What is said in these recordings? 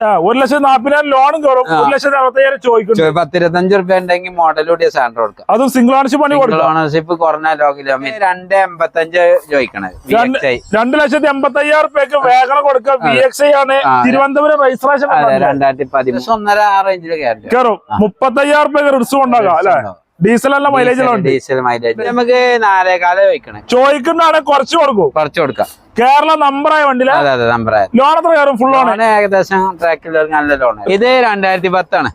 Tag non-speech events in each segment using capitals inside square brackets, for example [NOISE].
ഒരു ലക്ഷം നാപ്പതിനായിരം ലോണും കയറും. ഒരു ലക്ഷത്തി അറുപത്തയ്യായിരം ചോദിക്കും പത്തിരുപത്തഞ്ച് റുപ്യ ഉണ്ടെങ്കിൽ മോഡൽ കൂടിയ സാൻഡ്രോ കൊടുക്കാം. അതും സിംഗിൾ ഓണർഷിപ്പ് പണി കൊടുക്കാം. ഓണർഷിപ്പ് കുറഞ്ഞ ലോ കിലോമീറ്റർ രണ്ട് എൺപത്തഞ്ച് ചോദിക്കണത് രണ്ട് ലക്ഷത്തി എൺപത്തി അയ്യായിരം റുപ്യക്ക് വേഗം കൊടുക്കാം വി എക്സ് ഐ ആണ് തിരുവനന്തപുരം രജിസ്ട്രേഷൻ രണ്ടായിരത്തി പതിമൂന്ന്. ഒന്നര ആ റേഞ്ചിൽ കയറും മുപ്പത്തയ്യായിരം റുപ്യ റിസ്ക് ഉണ്ടാകാം അല്ലെ? ഡീസൽ അല്ല മൈലേജ് ഡീസൽ മൈലേജ് നമുക്ക് നാലേകാലം ചോദിക്കണേ ചോദിക്കുന്നതാണ് കുറച്ച് കൊടുക്കും. കുറച്ച് കൊടുക്കാം. കേരള നമ്പറായ വണ്ടിയില അതെ അതെ നമ്പർ ലോൺ എത്ര കയറും? ഫുൾ ലോൺ ഏകദേശം ട്രാക്കിൽ നല്ല ലോൺ ഇത് രണ്ടായിരത്തി പത്താണ്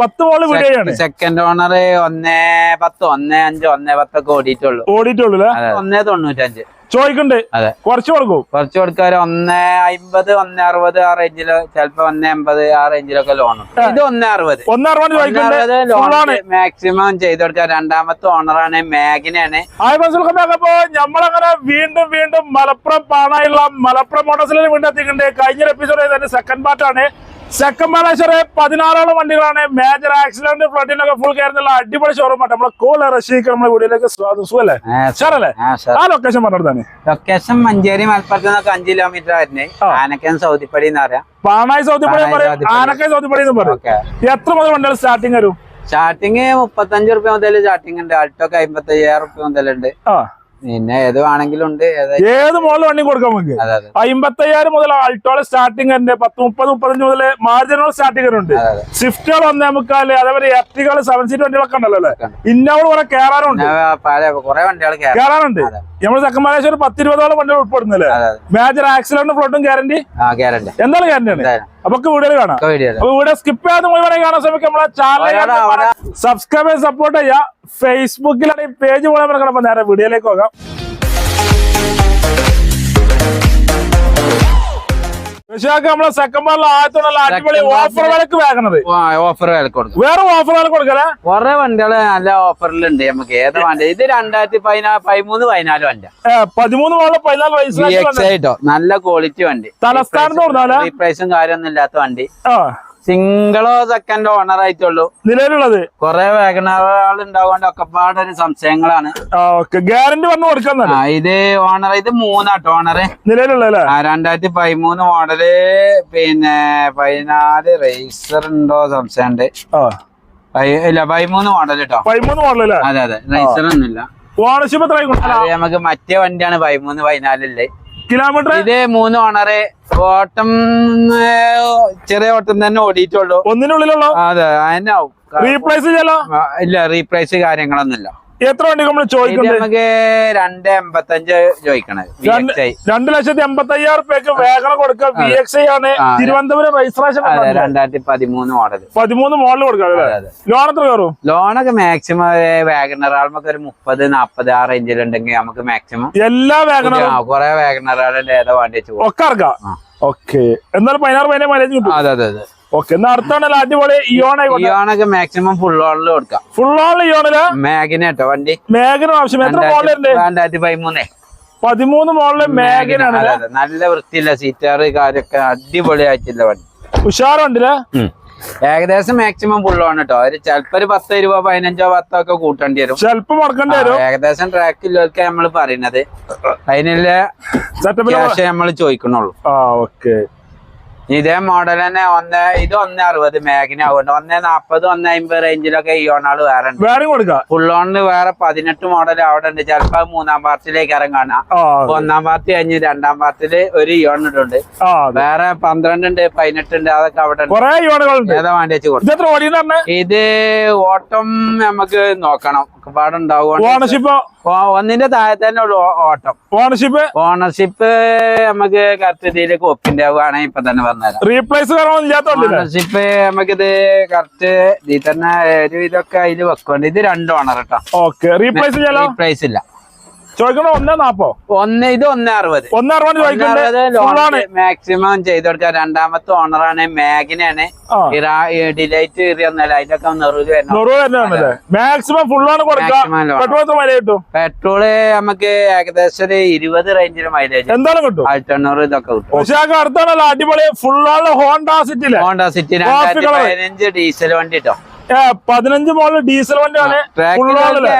പത്ത് മോൾ വീഡിയോയാണ് സെക്കൻഡ് ഓണർ ഒന്നേ പത്ത് ഒന്നേ അഞ്ച് ഒന്നേ പത്തൊക്കെ ഓടിയിട്ടുള്ളൂ. ഓടിയിട്ടുള്ളൂ ഒന്നേ തൊണ്ണൂറ്റഞ്ച്. ചോദിക്കണ്ട്. അതെ. കുറച്ച് കൊടുക്കും. കുറച്ച് കൊടുക്കാൻ ഒന്നേ അമ്പത് ഒന്നേ അറുപത് ആ റേഞ്ചിൽ ചിലപ്പോ ഒന്നേ അമ്പത് ആ റേഞ്ചിലൊക്കെ ലോൺ ഇത് ഒന്നേ അറുപത്. ഒന്ന് അറുപത് ഓൺ മാക്സിമം ചെയ്ത് കൊടുക്കാം രണ്ടാമത്തെ ഓണറാണ് മാഗിനാണ് മനസ്സിലാക്കുമ്പോ നമ്മളങ്ങനെ വീണ്ടും വീണ്ടും മലപ്പുറം പാണായുള്ള മലപ്പുറം മോട്ടോഴ്സിൽ വീണ്ടും എത്തിയിട്ടുണ്ട് കഴിഞ്ഞ എപ്പിസോഡ് തന്നെ സെക്കൻഡ് പാർട്ടാണ് സെക്കൻഡ് പാർട്ട് പതിനാറോളം വണ്ടികളാണ്. മേജർ ആക്സിഡന്റ് ഫ്ലഡിനൊക്കെ ഫുൾ കയറുന്നുള്ള അടിപൊളി ഷോറൂം ആട്ടെ. നമ്മളെ കോൾ റഷീക്ക് നമ്മുടെ വീഡിയോയിലേക്ക് സ്വാഗതം. സുഖല്ലേ? സാറല്ലേ? ആ ലൊക്കേഷൻ പറഞ്ഞിട്ടാണ് ലൊക്കേഷൻ മഞ്ചേരി മലപ്പുറത്ത് നിന്നൊക്കെ അഞ്ച് കിലോമീറ്റർ ആയിരുന്നേ ആ. ആനക്കൻ സൗദിപ്പടി എന്ന് പറയാം. പാണായി സൗദിപ്പടി പറയും. സൗദിപ്പടി. സൗദിപ്പടി എന്ന് പറയും. എത്ര മുതൽ വണ്ടികൾ സ്റ്റാർട്ടിങ് വരും? സ്റ്റാർട്ടിങ് മുപ്പത്തഞ്ച് റുപ്യ മുതൽ സ്റ്റാർട്ടിങ് ഉണ്ട്. അൾട്ടോക്ക് അമ്പത്തയ്യായിരം റുപ്യ മുതലുണ്ട്. ആ. പിന്നെ ഏത് വേണമെങ്കിലും ഉണ്ട് ഏത് ഏത് മോഡൽ വണ്ടി കൊടുക്കാം നമുക്ക്. അമ്പത്തയ്യായിരം മുതൽ അൾട്ടോൾ സ്റ്റാർട്ടിംഗ് ഉണ്ട് പത്ത് മുപ്പത് മുപ്പത്തഞ്ച് മുതൽ മാർജിനൽ സ്റ്റാർട്ടിംഗ് ഉണ്ട് സ്വിഫ്റ്റുകൾ ഒന്നേ മുക്കാൽ അതേപോലെ എർട്ടികൾ സെവൻ സീറ്റ് വണ്ടികളൊക്കെ ഉണ്ടല്ലോ അല്ലേ. ഇന്നോട് കുറെ കേറാറുണ്ട്. നമ്മൾ കുറെ വണ്ടികൾ കയറാം കയറാനുണ്ട് അതെ. നമ്മൾ ചെക്കന്മാരേശ്വരം ഒരു പത്തിരുപതോളം വണ്ടികൾ ഉൾപ്പെടുന്നില്ലേ? മേജർ ആക്സിഡന്റ് ഫ്ലോട്ടും ഗ്യാരണ്ടി എന്താണ് ഗ്യാരണ്ടി ആണ്? എന്തായാലും അപ്പൊ വീഡിയോ കാണാം. അപ്പൊ വീഡിയോ സ്കിപ്പ് ചെയ്യാതെ മുഴുവൻ കാണാൻ ശ്രമിക്കും. നമ്മളെ ചാനൽ സബ്സ്ക്രൈബ് സപ്പോർട്ട് ചെയ്യാം. ഫേസ്ബുക്കിലാണ് ഈ പേജ് പോലെ നേരെ വീഡിയോയിലേക്ക് പോകാം. വിശാഖ നമ്മളെ സെക്കൻഡ് പാർട്ടിൽ ആദ്യത്തോടുള്ള അടിപൊളി ഓഫർ വിലക്ക് വേഗണത് ഓഫർ വില കൊടുക്കും. വേറെ ഓഫർ വില കൊടുക്കലേ? കുറെ വണ്ടികൾ നല്ല ഓഫറിലുണ്ട് നമുക്ക്. ഏത് വണ്ടി? ഇത് രണ്ടായിരത്തി പതിനാല് പതിമൂന്ന് പതിനാല് വണ്ടി പതിമൂന്ന് മോളിൽ പതിനാല് വയസ്സ് നല്ല ക്വാളിറ്റി വണ്ടി. തലസ്ഥാനത്ത് റീപ്രൈസും കാര്യമൊന്നും ഇല്ലാത്ത വണ്ടി. സിംഗിളോ സെക്കൻഡ് ഓണർ ആയിട്ടുള്ളൂ. നിലവിലുള്ളത്? കൊറേ വാഗണറുകൾ ഉണ്ടാവുകൊണ്ട് ഒക്കെ പാടൊരു സംശയങ്ങളാണ്. ഗ്യാരണ്ടി പറഞ്ഞു കൊടുക്കാൻ ഇത് ഓണർ ഇത് മൂന്നാട്ടോ ഓണറ് നിലവിലുള്ള രണ്ടായിരത്തി പതിമൂന്ന് മോഡൽ പിന്നെ പതിനാല് റേസർ ഉണ്ടോ സംശയം ഉണ്ട് ഇല്ല പതിമൂന്ന് മോഡൽ കേട്ടോ പതിമൂന്ന് മോഡൽ അതെ അതെ. റേസർ ഒന്നുമില്ല. ഓണർഷിപ്പ് നമുക്ക് മറ്റേ വണ്ടിയാണ് പതിമൂന്ന് പതിനാലില്ലേ കിലോമീറ്റർ ഇത് മൂന്ന് ഓണറ് ഓട്ടം ചെറിയ ഓട്ടം തന്നെ ഓടിയിട്ടുള്ളൂ. ഒന്നിനുള്ളിലുള്ളോ അതെ അതന്നെ ആവും. റീപ്ലേസ് ചെയ്യാലോ? ഇല്ല റീപ്രൈസ് കാര്യങ്ങളൊന്നുമില്ല. എത്ര വണ്ടി നമ്മൾ ചോദിക്കുന്നത് നമുക്ക് രണ്ട് എൺപത്തഞ്ച് ചോദിക്കണത്. രണ്ട് ലക്ഷത്തി എൺപത്തി അയ്യായിരം റുപ്യക്ക് വേഗം കൊടുക്കുക. വി എക്സ് ഐ ആണ് തിരുവനന്തപുരം രജിസ്ട്രേഷൻ രണ്ടായിരത്തി പതിമൂന്ന് മോഡൽ പതിമൂന്ന് മോഡൽ കൊടുക്കാം. ലോൺ എത്ര കയറും? ലോണൊക്കെ മാക്സിമം വാഗണർ ആൾമൊക്കെ ഒരു മുപ്പത് നാപ്പത് ആ റേഞ്ചിലുണ്ടെങ്കിൽ നമുക്ക് മാക്സിമം എല്ലാ വേഗണറും കുറെ വാഗണറുകളുടെ ഏതാ വണ്ടി ഒക്കെ ഇറക്കാം. ഓക്കെ എന്നാലും പതിനാറ് പതിനാറ് മൈലേജ് കിട്ടും. അതെ അതെ അതെ. ഓക്കെ എന്നാ അടുത്താണല്ലോ അടിപൊളി ആയിക്കോട്ടെ. ഇയോണൊക്കെ മാക്സിമം ഫുൾ ഓണിൽ കൊടുക്കാം. ഫുൾ ഓണിൽ ഇയോണിൽ മാഗിനേട്ടോ വണ്ടി? മേഘനും ആവശ്യം. എത്ര മോഡലുണ്ട് രണ്ടായിരത്തി പതിമൂന്നേ പതിമൂന്ന് മോഡൽ അതെ. നല്ല വൃത്തിയില്ല സീറ്റാറ് കാര്യൊക്കെ അടിപൊളിയായിട്ടില്ല വണ്ടി. ഉഷാറുണ്ടല്ലേ? ഏകദേശം മാക്സിമം ഫുൾ ഓൺ കേട്ടോ ഒരു ചിലപ്പോ ഒരു പത്ത് രൂപ പതിനഞ്ചോ പത്തോ ഒക്കെ കൂട്ടേണ്ടി വരും. ചിലപ്പോ മുടക്കേണ്ടി വരും. ഏകദേശം ട്രാക്കിലൊക്കെ നമ്മൾ പറയുന്നത്. അതിനുള്ള നമ്മൾ ചോദിക്കണുള്ളൂ. ആ ഓക്കെ ഇതേ മോഡൽ തന്നെ ഒന്ന് ഇത് ഒന്ന് അറുപത് മേഖന ആവുന്നുണ്ട്. ഒന്ന് നാപ്പത് ഒന്ന് അമ്പത് റേഞ്ചിലൊക്കെ ഈ ഓണാൾ വേറെ ഉണ്ട്. വേറെ കൊടുക്കാം? ഫുൾ വേറെ പതിനെട്ട് മോഡൽ അവിടെ ഉണ്ട്. ചിലപ്പോ മൂന്നാം പാർട്ടിലേക്ക് ഇറങ്ങാണ്. ഒന്നാം പാർട്ടി കഴിഞ്ഞ് രണ്ടാം പാർട്ടിൽ ഒരു ഇയോൺ ഇട്ടുണ്ട് വേറെ പന്ത്രണ്ട് ഉണ്ട് പതിനെട്ട് ഉണ്ട് അതൊക്കെ അവിടെ ഉണ്ട്. ഇയോണുകളുണ്ട് ഏതാ വേണ്ടി വെച്ച് കൊടുക്കും ഇത് ഓട്ടം നമുക്ക് നോക്കണം. പാടുണ്ടാവും ഓണർഷിപ്പ് ഒന്നിന്റെ താഴെ തന്നെ ഉള്ളു ഓട്ടം. ഓണർഷിപ്പ് ഓണർഷിപ്പ് നമുക്ക് കറക്റ്റ് ഇതിലേക്ക് കോപ്പിന്റെ ആവുകയാണെങ്കിൽ ഇപ്പൊ തന്നെ പറഞ്ഞുതരാം. റീപ്ലേസ് ഓണർഷിപ്പ് നമുക്കിത് കറക്റ്റ് ഇതിൽ തന്നെ ഒരു ഇതൊക്കെ അതിൽ വെക്കുന്നുണ്ട്. ഇത് രണ്ട് ഓണർ കേട്ടോ റീപ്ലേസ് റീപ്ലേസ് ഇല്ല. ചോദിക്കണോ ഒന്നേ നാപ്പോ? ഒന്ന് ഇത് ഒന്ന് അറുപത്. ഒന്നേ അറുപത് ആണ്. മാക്സിമം ചെയ്ത് കൊടുക്കാം രണ്ടാമത്തെ ഓണറാണ് മാഗിനാണ് ഡിലൈറ്റ് കയറിയൊന്നല്ല അതിനൊക്കെ നെറുത് വരണം. നൂറ് തന്നെയാണല്ലേ മാക്സിമം കിട്ടും? പെട്രോൾ നമുക്ക് ഏകദേശം ഒരു ഇരുപത് റേഞ്ചിൽ മൈലേജ് എന്തായാലും കിട്ടും. ആയിരത്തെണ്ണൂറ് ഇതൊക്കെ കിട്ടും. പക്ഷേ ആ അടുത്താണല്ലോ അടിപൊളി. ഫുൾ ആണ് ഹോണ്ട സിറ്റിയിലെ ഹോണ്ട സിറ്റി രണ്ടായിരത്തി പതിനഞ്ച് ഡീസൽ വണ്ടി കേട്ടോ. പതിനഞ്ച് മോളിൽ ഡീസൽ വണ്ടിയാണ്?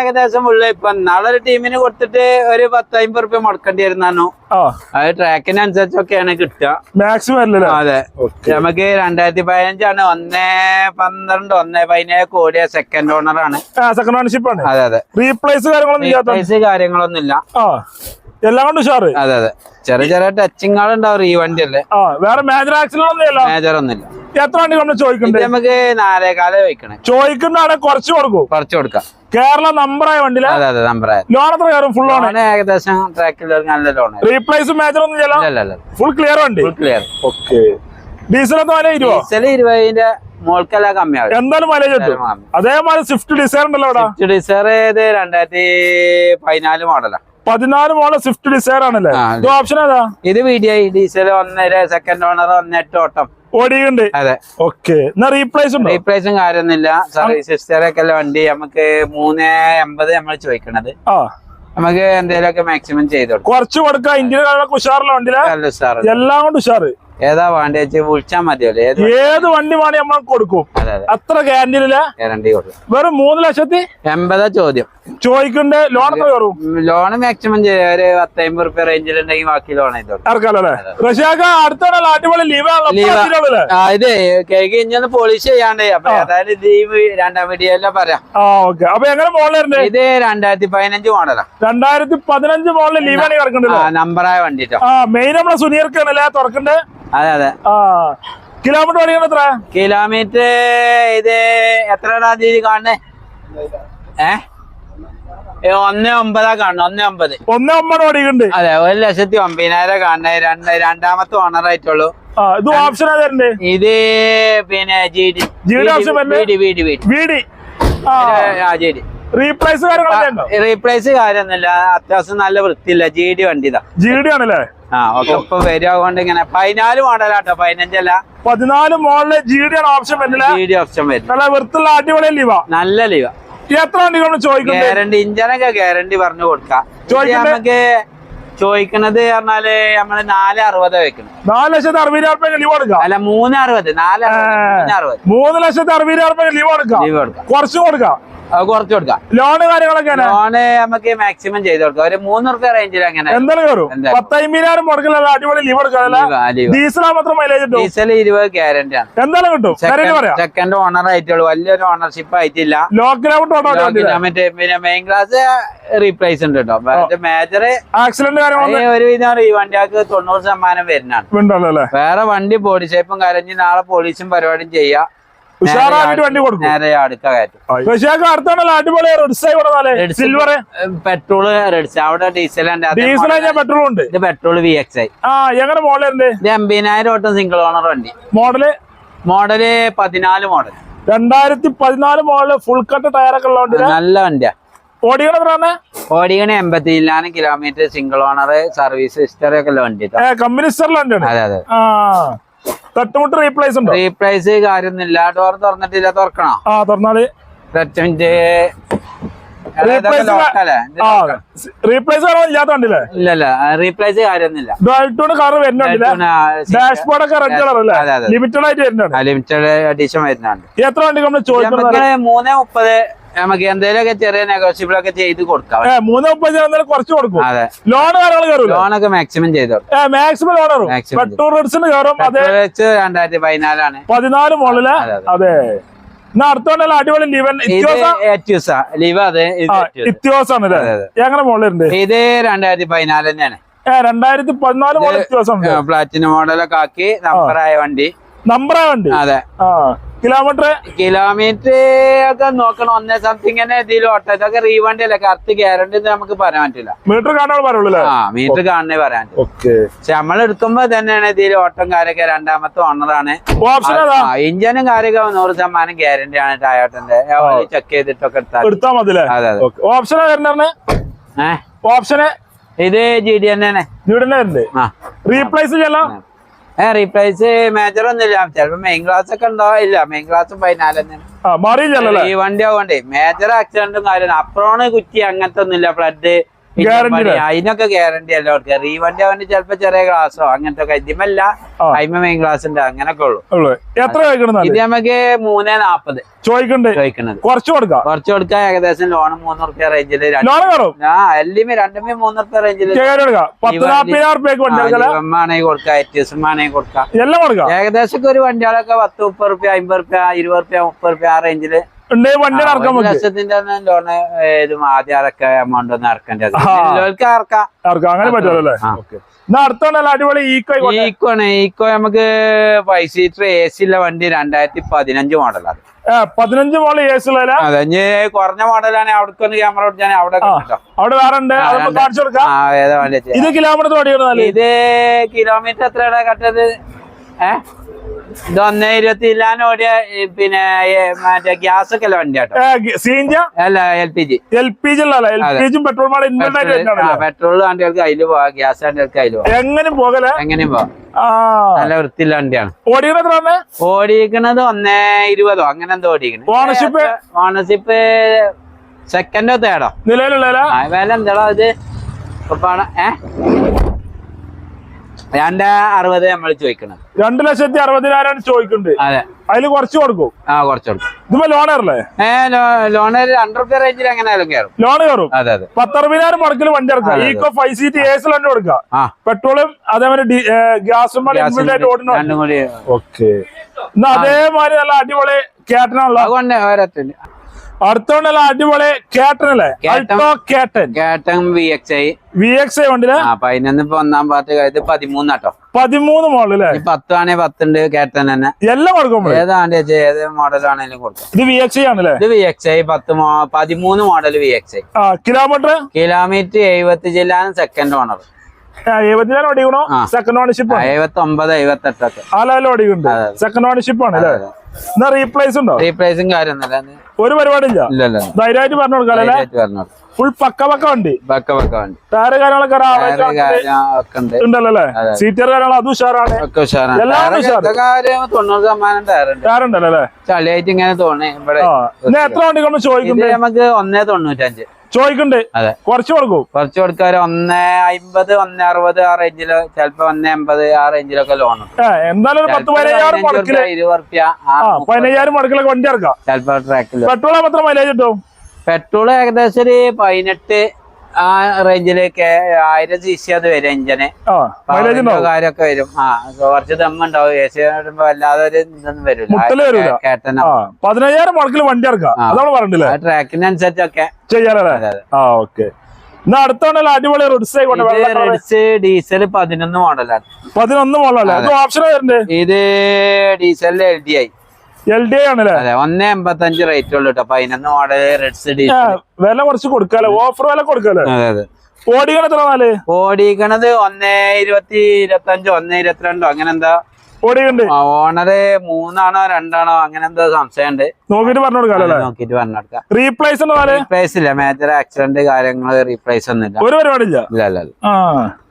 ഏകദേശം ഇപ്പൊ നാളെ ഒരു ടീമിന് കൊടുത്തിട്ട് ഒരു പത്ത് അമ്പത് റുപ്യ മുടക്കേണ്ടി വരുന്നു അത് അത് ട്രാക്കിനനുസരിച്ചൊക്കെയാണ് കിട്ടുക. മാക്സിമം അതെ. നമുക്ക് രണ്ടായിരത്തി പതിനഞ്ചാണ് ഒന്നേ പന്ത്രണ്ട് ഒന്നേ പതിനേഴ് കോടിയ സെക്കൻഡ് ഓണർ ആണ്. സെക്കൻഡ് ഓണർഷിപ്പ് ആണ്. അതെ അതെ. റീപ്ലേസ് കാര്യങ്ങളൊന്നും റീപ്ലേസ് കാര്യങ്ങളൊന്നും ഇല്ല എല്ലാം കൊണ്ട് ഉഷാറ്. അതെ അതെ. ചെറിയ ചെറിയ ടച്ചിങ് ഉണ്ടാവും ഈ വണ്ടി അല്ലേ ആ വേറെ മേജർ ആക്സിഡന്റ് മേജർ ഒന്നുമില്ല. എത്ര വണ്ടി നമ്മൾ ചോദിക്കുന്നത് നമുക്ക് നാലേകാലേ വയ്ക്കണേ ചോദിക്കുന്നതാണ് കുറച്ച് കൊടുക്കും. കുറച്ച് കൊടുക്കാം. കേരള നമ്പറായ വണ്ടിയിൽ അതെ അതെ നമ്പർ ലോൺ എത്ര കയറും? ഫുൾ ആണ് ലോണ് ഏകദേശം ട്രാക്കിൽ നല്ല ലോൺ റീപ്ലേസ് മേജർ ഒന്നും ചെയ്യല ഫുൾ ക്ലിയർ വണ്ടി? Full clear okay diesel diesel ഇരുപതിന്റെ മോൾക്കെല്ലാം കമ്മിയാവും. എന്തായാലും മൈലേജ് കിട്ടും. അതേമാതിരി സ്വിഫ്റ്റ് ഡിസൈർ ഉണ്ടല്ലോ അവിടെ ഡിസയർ ഇത് രണ്ടായിരത്തി പതിനാല് മോഡലാ പതിനാല് മോഡൽ സ്വിഫ്റ്റ് ഡിസൈർ ആണല്ലേ? ഓപ്ഷൻ ഏതാ? ഇത് വീഡിയോ ഡീസൽ ഒന്നര സെക്കൻഡ് ഓണർ ഒന്നെട്ട് ഓട്ടം. ഓടിയുണ്ട് അതെ. ഓക്കെ എന്നാ റീപ്ലേസ് റീപ്ലേസും കാര്യമൊന്നുമില്ല. സർവീസ് ഹിസ്റ്ററൊക്കെ ഉള്ള വണ്ടി? നമുക്ക് മൂന്ന് എൺപത് നമ്മൾ ചോദിക്കണത്. നമുക്ക് എന്തെങ്കിലുമൊക്കെ മാക്സിമം ചെയ്തോളൂ കൊടുക്കും. കുറച്ച് കൊടുക്കാം. ഇന്ത്യൻ ഉഷാറുള്ള വണ്ടിയില? എല്ലാം കൊണ്ട് ഉഷാറ്. ഏതാ വേണ്ടി വിളിച്ചാ വിളിച്ചാൽ മതിയല്ലോ. ഏത് വണ്ടി? വേണേ നമ്മൾ കൊടുക്കും. അതെ അതെ. അത്ര ഗ്യാരണ്ടിയില്ല ഗ്യാരണ്ടി കൊടുക്കും. വെറും മൂന്ന് ലക്ഷത്തി എൺപതാ ചോദ്യം. ചോദിക്കണ്ടേ. ലോൺ ലോൺ കയറും മാക്സിമം ഒരു പത്തമ്പത് റുപ്യ റേഞ്ചിൽ ഉണ്ടെങ്കിൽ ബാക്കി ലോൺ ഇത് കേക്ക് ഇഞ്ഞൊന്ന് പോളിഷ് ചെയ്യാണ്ട്. അപ്പൊ ഏതായാലും ലീവ് രണ്ടാം വീഡിയോയിലെ പറയാം. അപ്പൊ എങ്ങനെ ഇത് രണ്ടായിരത്തി പതിനഞ്ച് മോഡലാ രണ്ടായിരത്തി പതിനഞ്ച് മോഡൽ ലീവ് ആണ് നമ്പറായ വണ്ടിട്ടോ മെയിൻ നമ്മളെ സുനീർക്കാണല്ലേ തുറക്കണ്ടേ? അതെ അതെ. ആ കിലോമീറ്റർ ഓടിക്കണ എത്ര? കിലോമീറ്റർ ഇത് എത്രടാ തീയതി കാണണേ ഏ? ഒന്ന് ഒമ്പതാ കാണണം ഒന്ന് ഒമ്പത്. ഒന്ന് ഒമ്പത് ഓടിക്കുന്നുണ്ട് അതെ ഒരു ലക്ഷത്തി ഒമ്പതിനായിരം കാണണേ രണ്ട് രണ്ടാമത്തെ ഓണർ ആയിട്ടുള്ളൂ. ഇത് ഓപ്ഷൻ ഇത് പിന്നെ G D G D option VDI VDI VDI വീടി ആ. ജി ഡി റീപ്ലേസ് റീപ്ലേസ് കാര്യമൊന്നുമില്ല. അത്യാവശ്യം നല്ല വൃത്തിയില്ല ജി ഡി വണ്ടി ജി ഡി ആണല്ലേ? ആ ഒക്കെ ഇപ്പൊ വരുകൊണ്ട് ഇങ്ങനെ പതിനാല് മോഡലാട്ടോ പതിനഞ്ചല്ല. പതിനാല് മോഡൽ ജി ഡി ആണ് ഓപ്ഷൻ വരുന്നില്ല? ജി ഡി ഓപ്ഷൻ വരും നല്ല വൃത്തിയുള്ള അടിപൊളി ലീവാ നല്ല ലീവ എത്ര വണ്ടികൾ ചോദിക്കുന്നത് ഗ്യാരണ്ടി ഇഞ്ചനൊക്കെ ഗ്യാരണ്ടി പറഞ്ഞു കൊടുക്കാം. നമുക്ക് ചോദിക്കണത് പറഞ്ഞാൽ നമ്മൾ നാല് അറുപത് വെക്കണം നാല് ലക്ഷത്തി അറുപതിനായിരം രൂപ ലീവ് കൊടുക്കാം. അല്ല മൂന്ന് അറുപത് നാല് അറുപത് മൂന്ന് ലക്ഷത്തി അറുപതിനായിരം രൂപ ലീവ് കൊടുക്കാം. ലീവ് കൊടുക്കാം. കുറച്ച് കൊടുക്കാം. കുറച്ച് കൊടുക്കാം. ലോണ് കാര്യങ്ങളൊക്കെ ലോണ് നമുക്ക് മാക്സിമം ചെയ്ത് കൊടുക്കാം. ഒരു മൂന്ന് റുപ്യ റേഞ്ചിൽ അങ്ങനെ എന്തായാലും കയറും? എന്തായാലും. പത്തമ്പതിനായിരം മുടക്കില്ല അടിപൊളി ലീവ് ഡീസൽ മാത്രം മൈലേജ് കിട്ടും? ഡീസൽ ഇരുപത് ഗ്യാരണ്ടി ആണ്. എന്തായാലും കിട്ടും. സെക്കൻഡ് ഓണർ ആയിട്ടുള്ളൂ. വലിയൊരു ഓണർഷിപ്പ് ആയിട്ടില്ല. മറ്റേ പിന്നെ മെയിൻ ക്ലാസ് റീപ്ലേസ് ഉണ്ട് കേട്ടോ മേജർ ആക്സിഡന്റ് ഒരുവിധം ഈ വണ്ടിയാൾക്ക് തൊണ്ണൂറ് ശതമാനം വരുന്നതാണ്. വേറെ വണ്ടി ബോഡി ഷേപ്പും കരഞ്ഞ് നാളെ പോലീസും പരിപാടിയും ചെയ്യാം. ഉഷാറായിട്ട് വണ്ടി കൊടുക്കും. നേരെ അടുക്ക കയറ്റും. പക്ഷേക്ക് അടുത്താണല്ലോ അടിപൊളി റിഡ്സായി കൊടുത്താലേ സിൽവർ അവിടെ ഡീസൽ പെട്രോൾ ഉണ്ട്. ഇത് പെട്രോൾ വി എക്സ് ഐ ആ എങ്ങനെ മോഡലുണ്ട് ഇത് എൺപതിനായിരം ഓട്ടം സിംഗിൾ ഓണർ വണ്ടി. മോഡൽ? മോഡൽ പതിനാല് മോഡൽ രണ്ടായിരത്തി പതിനാല് മോഡൽ ഫുൾ കട്ട് ടയറൊക്കെ ഉള്ളതുകൊണ്ട് നല്ല വണ്ടിയാ. ഓടിക്കണ ഓടിക്കണ എൺപത്തിനാല് kilometre single owner service history ഒക്കെ ഉള്ള വണ്ടി കമ്പനി അതെ അതെ. ആ. തട്ടുമുട്ട് റീപ്ലേസ് ഉണ്ട്? റീപ്ലേസ് കാര്യമൊന്നുമില്ല. ഡോർ തുറന്നിട്ടില്ല തുറക്കണോ? ആ തുറന്നാൽ. ആ റീപ്ലേസ് ഇല്ലല്ല റീപ്ലേസ് കാര്യമൊന്നുമില്ല. ഡാൽട്ടോണ് കളർ വരുന്നുണ്ടല്ലേ ഡാഷ്ബോർഡ് ഒക്കെ റെഡ് കളർ അല്ലേ? അതെ, അതെ. ലിമിറ്റഡ് ആയിട്ട് വരുന്നുണ്ട് ലിമിറ്റഡ് എഡിഷൻ വരുന്നുണ്ട് എത്ര വണ്ടി നമ്മൾ ചോദിക്കുന്നത് മൂന്ന് മുപ്പത് നമുക്ക് എന്തെങ്കിലുമൊക്കെ ചെറിയ നെഗോഷ്യബിൾ ഒക്കെ ചെയ്ത് കൊടുക്കാം. മൂന്ന് മുപ്പത് കുറച്ച് കൊടുക്കും. അതെ. ലോൺ ലോണൊക്കെ മാക്സിമം ചെയ്ത്? മാക്സിമം ലോൺ കയറും. പെട്രോൾ റേറ്റ്സിന് രണ്ടായിരത്തി പതിനാലാണ് പതിനാല് മോളിൽ അതെ, അടിപൊളി ലിവൻ ലീവ് അതെ. ഇത്യോസാണ്. എങ്ങനെ മുകളിലുണ്ട്? ഇത് രണ്ടായിരത്തി പതിനാല് തന്നെയാണ് രണ്ടായിരത്തി പതിനാല് മോഡൽ ഫ്ലാറ്റിന് പ്ലാറ്റിനം മോഡലൊക്കെ ആക്കി നമ്പറായ വണ്ടി. നമ്പറായ വണ്ടി? അതെ. കിലോമീറ്റർ? കിലോമീറ്റർ ഒക്കെ നോക്കണം. ഒന്നേ സംതിങ് തന്നെ ഓട്ടോ. ഇതൊക്കെ റീവണ്ടി അല്ലേ? കറക്റ്റ് ഗ്യാരണ്ടി നമുക്ക് പറയാൻ പറ്റില്ല. മീറ്റർ കാണാൻ പറയുള്ളൂ ആ മീറ്റർ കാണണേ പറയാൻ? പക്ഷെ നമ്മൾ എടുക്കുമ്പോ തന്നെയാണ് ഇതിൽ ഓട്ടം കാര്യമൊക്കെ രണ്ടാമത്തെ ഓണറാണ് ഇഞ്ചനും കാര്യമൊക്കെ നൂറ് ശതമാനം ഗ്യാരണ്ടി ആണ് ടയോട്ടന്റെ. ചെക്ക് ചെയ്തിട്ടൊക്കെ എടുത്താൽ എടുത്താ മതി അതെ അതെ. ഓപ്ഷൻ വരുന്നേ ഏഹ് ഓപ്ഷന് ഇത് ജി ഡി ആ. റീപ്ലേസ് ചെയ്യலாம் ഏ റീപ്ലേസ് മേജർ ഒന്നുമില്ല. ചിലപ്പോ മെയിൻ ക്ലാസ് ഒക്കെ ഉണ്ടോ ഇല്ല മെയിൻ ക്ലാസ് പതിനാല് തന്നെയാണ്. ഈ വണ്ടി ആവണ്ടേ? മേജർ ആക്സിഡന്റും കാര്യമാണ് അപ്രോണ് കുറ്റി അങ്ങനത്തെ ഒന്നുമില്ല. ഫ്ലഡ്. അതിനൊക്കെ ഗ്യാരണ്ടി അല്ല കൊടുക്കുക? റീവണ്ടി അവന് ചിലപ്പോ ചെറിയ ഗ്ലാസോ അങ്ങനത്തെ ഇതിമല്ല ആ. അയിമ മെയിൻ ക്ലാസ് ഉണ്ട് അങ്ങനൊക്കെ ഉള്ളു. എത്ര ഇത് നമുക്ക് മൂന്നേ നാപ്പത്. ചോദിക്കണത്. കുറച്ച് കൊടുക്കാം. കുറച്ച് കൊടുക്കാൻ ഏകദേശം ലോൺ മൂന്ന് റുപ്യ റേഞ്ചിൽ ആ എല്ലുമേ രണ്ടുമേ മൂന്ന് റുപ്യ റേഞ്ചിൽ ആണെങ്കിൽ കൊടുക്കാം എറ്റിഎസും ആണെങ്കിൽ കൊടുക്കാം. ഏകദേശം ഒരു വണ്ടികളൊക്കെ പത്ത് മുപ്പത് റുപ്യ അമ്പത് റുപ്യ ഇരുപത് റുപ്യ മുപ്പത് റുപ്യ ആ റേഞ്ചിൽ ഉണ്ടെങ്കിൽ വണ്ടി ലോണ് ആദ്യം എമൗണ്ട് ഒന്ന് ഇറക്കേണ്ടത്. ഇറക്കാം അങ്ങനെ പറ്റുമല്ലോ അല്ലേ? ആ. ഓക്കെ. എന്നാ അടുത്തോണ്ടല്ല അടിപൊളി ഈക്കോ ആയിക്കോട്ടെ. ഈക്കോ ആണ്. ഈക്കോ നമുക്ക് ഫൈവ് സീറ്റർ എ സി ഉള്ള വണ്ടി രണ്ടായിരത്തി പതിനഞ്ച് മോഡലാണ് പതിനഞ്ച് മോൾ എസ് ഉള്ള കുറഞ്ഞ മോഡലാണ് അവിടെ ക്യാമറ ഓടിച്ചാൽ അവിടെ അവിടെ വേറെ ഉണ്ട്. കാണിച്ചു കൊടുക്കാം? ഇത് കിലോമീറ്റർ ഓടിക്കണല്ലേ ഇത് കിലോമീറ്റർ എത്രയാണ് കട്ടത്? ഏ? ഇത് ഒന്നേ ഇരുപത്തി ഓടിയ പിന്നെ മറ്റേ ഗ്യാസ് ഒക്കെ അല്ല വണ്ടി കേട്ടോ അല്ല? L P G L P G petrol വണ്ടികൾക്ക് അതിൽ പോവാ ഗ്യാസ് വണ്ടികൾക്ക് അതിൽ പോവാം. എങ്ങനെയും പോകല എങ്ങനെയും പോവാം. നല്ല വൃത്തിയുള്ള വണ്ടിയാണ്. ഓടിക്കണത് ഒന്നേ ഇരുപതോ അങ്ങനെ എന്തോ ഓടിക്കണേ. ഓണർഷിപ്പ് ഓണർഷിപ്പ് സെക്കൻഡോ തേടോ നിലവിലുള്ള വില എന്താടോ ഇത്? ഇപ്പൊ പണ- ഏ? രണ്ട് അറുപത് നമ്മൾ ചോദിക്കണം രണ്ട് ലക്ഷത്തി അറുപതിനായിരം ചോദിക്കുന്നുണ്ട് അതെ. അതിൽ കുറച്ച് കൊടുക്കും. ആ കുറച്ച് കൊടുക്കും. ഇതുമ്പോ ലോണറല്ലേ ഏ ലോൺ രണ്ട് റുപ്യ റേഞ്ചിൽ എങ്ങനെയാലും കയറും ലോൺ കയറും അതെ അതെ. പത്തറുപതിനായിരം മുടക്കിൽ വണ്ടി ഇറക്കാം. ഈക്കോ ഫൈവ് സീറ്റ് എസ് വണ്ടി കൊടുക്കാം പെട്രോളും അതേപോലെ ഗ്യാസും ഓടുന്നു ഓക്കെ എന്നാ അതേമാതിരി നല്ല അടിപൊളി കേട്ടനാണല്ലോ അതുകൊണ്ട് ഒരത്തുണ്ട് അടുത്തോണ്ട് നല്ല അടിപൊളി കേട്ടനല്ലേ കേട്ടൻ. അൾട്ടോ കേട്ടൻ കേട്ടം V X I V X I വണ്ടിയിൽ ആ പതിനൊന്ന് ഇപ്പൊ ഒന്നാം പാർട്ട് ഇത് പതിമൂന്നാട്ടോ പതിമൂന്ന് മോഡൽ അല്ലേ പത്ത് ആണേ പത്തുണ്ട് കേട്ടൻ തന്നെ. എല്ലാം കൊടുക്കും ഏതാണ്ട് ഏത് മോഡലാണെങ്കിലും കൊടുക്കും ഇത് വി എക്സ് ഐ ആണല്ലേ? ഇത് വി എക്സ് ഐ പത്ത് പതിമൂന്ന് model V X I kilometre kilometre എഴുപത്തി ജില്ലാണ് സെക്കൻഡ് ഓണർ ഓടിക്കണോ. സെക്കൻഡ് ഓണർഷിപ്പ് എഴുപത്തി ഒമ്പത് എഴുപത്തി എട്ടൊക്കെ ആ ലെവലിൽ ഓടിക്കുന്നുണ്ട്. സെക്കൻഡ് ഓണർഷിപ്പ് ആണ് അല്ലേ? എന്നാ റീപ്ലേസ് ഉണ്ടോ? റീപ്ലേസും കാര്യമൊന്നുമില്ല ഒരു പരിപാടി ഇല്ല ഇല്ലല്ലോ ധൈര്യമായിട്ട് പറഞ്ഞു കൊടുക്കാം ഫുൾ പക്ക പക്ക വണ്ടി. പക്ക പക്ക വണ്ടി. ടയറ് കാര്യങ്ങളൊക്കെ ഉണ്ടല്ലോ സീറ്റർ കാര്യങ്ങൾ അത്. ഉഷാറാണ്. തൊണ്ണൂറ് ശതമാനം ടയറുണ്ട് ടയർ ചളിയായിട്ട് ഇങ്ങനെ തോന്നി ഇവിടെ എത്ര വണ്ടി കൊണ്ട് ഇത് ചോദിക്കുന്നുണ്ട്? നമുക്ക് ഒന്നേ തൊണ്ണൂറ്റഞ്ച്. ചോദിക്കുന്നുണ്ട് അതെ. കുറച്ച് കൊടുക്കും. കുറച്ച് കൊടുക്കാൻ ഒന്നേ അമ്പത് ഒന്നേ അറുപത് ആ റേഞ്ചിലോ ചിലപ്പോ ഒന്നേ എൺപത് ആ റേഞ്ചിലൊക്കെ ലോൺ എന്തായാലും പത്ത് പതിനയ്യായിരം ഇരുപത് ആ പതിനയ്യായിരം മുടക്കിലൊക്കെ വണ്ടി ഇറക്കാം ചിലപ്പോ ട്രാക്കിൽ പെട്രോൾ മാത്രം മൈലേജ് കിട്ടും? പെട്രോൾ ഏകദേശം ഒരു പതിനെട്ട് ആ റേഞ്ചിലേക്ക് ആയിരം സി സി അത് വരും എഞ്ചിന് കാര്യമൊക്കെ വരും. ആ കുറച്ച് ദമ്മുണ്ടാവും എ സി വരുമ്പോ അല്ലാതെ ഒരു ഇതൊന്നും വരില്ല. കേട്ടന പതിനയ്യായിരം മുടക്കിൽ വണ്ടി ഇറക്കാം ട്രാക്കിനനുസരിച്ചൊക്കെ ചെയ്യാറേ അടിപൊളി റിഡ്സ് ഡീസൽ പതിനൊന്ന് മോഡലാണ് പതിനൊന്ന് മോഡലാണ് ഓപ്ഷൻ ഇത് ഡീസലിൽ L D I L D ആണല്ലേ? അതെ ഒന്നേ എൺപത്തഞ്ച് റേറ്റ് ഉള്ളു കേട്ടോ പതിനൊന്ന് മോഡൽ റെഡ്സ് ആ, ഡീസൽ വില കുറച്ച് കൊടുക്കാലോ? ഓഫർ വില കൊടുക്കാലോ? അതെ അതെ. നാല്? ഓടിക്കണത് ഒന്നേ ഇരുപത്തി ഇരുപത്തഞ്ചോ ഒന്നേ ഇരുപത്തിരണ്ടോ അങ്ങനെ എന്താ? ഓണറ് മൂന്നാണോ രണ്ടാണോ അങ്ങനെ എന്തോ സംശയമുണ്ട്. നോക്കിട്ട് പറഞ്ഞു കൊടുക്കാം നോക്കിട്ട് പറഞ്ഞെടുക്കാം റീപ്ലേസ് റീപ്ലേസ് ഇല്ല. മേജർ ആക്സിഡന്റ് കാര്യങ്ങൾ റീപ്ലേസ് ഒന്നും ഇല്ല ഒരു പരിപാടി ഇല്ല ഇല്ല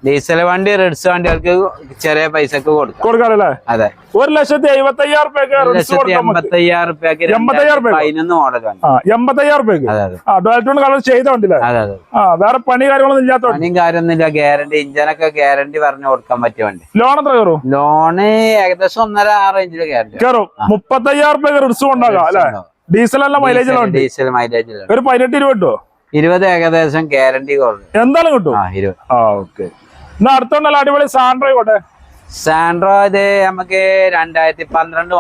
ഡീസൽ വണ്ടി റെഡ്സ് വണ്ടികൾക്ക് ചെറിയ പൈസക്ക് കൊടുക്കാം. കൊടുക്കാറല്ലേ? അതെ. ഒരു ലക്ഷത്തി എഴുപത്തി അയ്യായിരം? പതിനൊന്ന് മോഡൽ കളർ ചെയ്ത ആ വേറെ പണി കാര്യങ്ങളൊന്നും ഇല്ലാത്ത പണിയും കാര്യമൊന്നുമില്ല ഗ്യാരണ്ടി ഇഞ്ചനൊക്കെ ഗ്യാരണ്ടി പറഞ്ഞു കൊടുക്കാൻ പറ്റിയ വണ്ടി. ലോൺ എത്ര കയറും? ലോണ് ഏകദേശം ഒന്നര ആ റേഞ്ചിൽ ഗ്യാരണ്ടി കയറും. മുപ്പത്തി അയ്യായിരം റുപ്യക്ക് റിഡ്സ് കൊണ്ടാകാം അല്ലെ? ഡീസൽ അല്ല മൈലേജ് ഡീസൽ മൈലേജ് ഒരു പതിനെട്ട് ഇരുപത് കിട്ടുമോ ഇരുപത് ഏകദേശം ഗ്യാരണ്ടി കുറഞ്ഞു എന്തായാലും കിട്ടും? ആ ഇരുപത്. ആ ഓക്കെ. എന്നാ അടുത്തുണ്ടല്ലോ അടിപൊളി സാൻഡ്രോ കോട്ടെ സാൻഡ്രോ ഇത് നമുക്ക് രണ്ടായിരത്തി പന്ത്രണ്ട്